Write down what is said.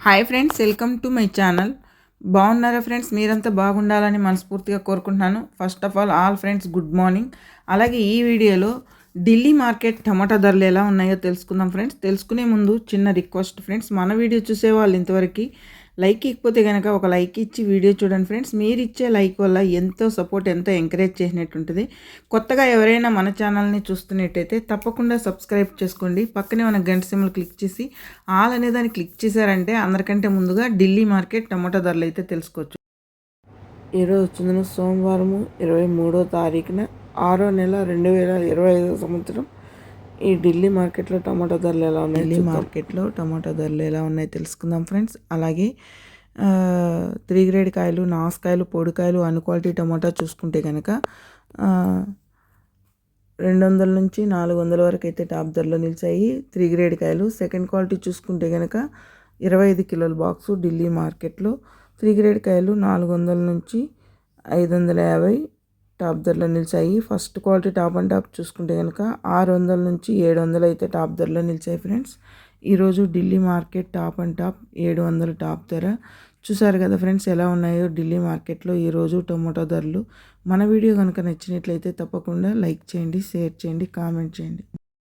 Hi friends welcome to my channel. బాగున్నారా friends? మీరంతా బాగుండాలని మనస్ఫూర్తిగా కోరుకుంటున్నాను. First of all all friends good morning అలాగే ఈ వీడియోలో ఢిల్లీ మార్కెట్ టమాటా ధరలు ఎలా ఉన్నాయో తెలుసుకుందాం ఫ్రెండ్స్. తెలుసుకునే ముందు చిన్న రిక్వెస్ట్ ఫ్రెండ్స్ మన వీడియో చూసే వాళ్ళు ఇంతవరకు లైక్ ఇకపోతే కనుక ఒక లైక్ ఇచ్చి వీడియో చూడండి ఫ్రెండ్స్. మీరు ఇచ్చే లైక్ వల్ల ఎంతో సపోర్ట్ ఎంతో ఎంకరేజ్ చేసినట్టు ఉంటుంది. కొత్తగా ఎవరైనా మన ఛానల్ని చూస్తున్నట్టయితే తప్పకుండా సబ్స్క్రైబ్ చేసుకోండి. పక్కనే మన గంట సిమ్లు క్లిక్ చేసి ఆల్ అనే దాన్ని క్లిక్ చేశారంటే అందరికంటే ముందుగా ఢిల్లీ మార్కెట్ టమాటా ధరలు అయితే తెలుసుకోవచ్చు. ఈరోజు వచ్చింది సోమవారము ఇరవై మూడో తారీఖున ఆరో నెల రెండు వేల ఇరవై ఐదో సంవత్సరం. ఈ ఢిల్లీ మార్కెట్లో టమాటా ధరలు ఎలా ఉన్నాయి? ఢిల్లీ మార్కెట్లో టమాటా ధరలు ఎలా ఉన్నాయి తెలుసుకుందాం ఫ్రెండ్స్. అలాగే త్రీ గ్రేడ్ కాయలు నాసుకాయలు పొడికాయలు అన్ క్వాలిటీ టమాటా చూసుకుంటే కనుక రెండు వందల నుంచి నాలుగు వందల వరకు అయితే టాప్ ధరలో నిలిచాయి. త్రీ గ్రేడ్ కాయలు సెకండ్ క్వాలిటీ చూసుకుంటే కనుక ఇరవై ఐదు కిలోల బాక్సు ఢిల్లీ మార్కెట్లో. త్రీ గ్రేడ్ కాయలు నాలుగు వందల నుంచి ఐదు వందల యాభై టాప్ ధరలో నిలిచాయి. First quality top and top చూసుకుంటే కనుక ఆరు వందల నుంచి ఏడు వందలు అయితే టాప్ ధరలో నిలిచాయి ఫ్రెండ్స్. ఈరోజు Delhi market top and top ఏడు వందల టాప్ ధర. చూసారు కదా ఫ్రెండ్స్ ఎలా ఉన్నాయో ఢిల్లీ మార్కెట్లో ఈరోజు టొమాటో ధరలు. మన వీడియో కనుక నచ్చినట్లయితే తప్పకుండా లైక్ చేయండి షేర్ చేయండి కామెంట్ చేయండి.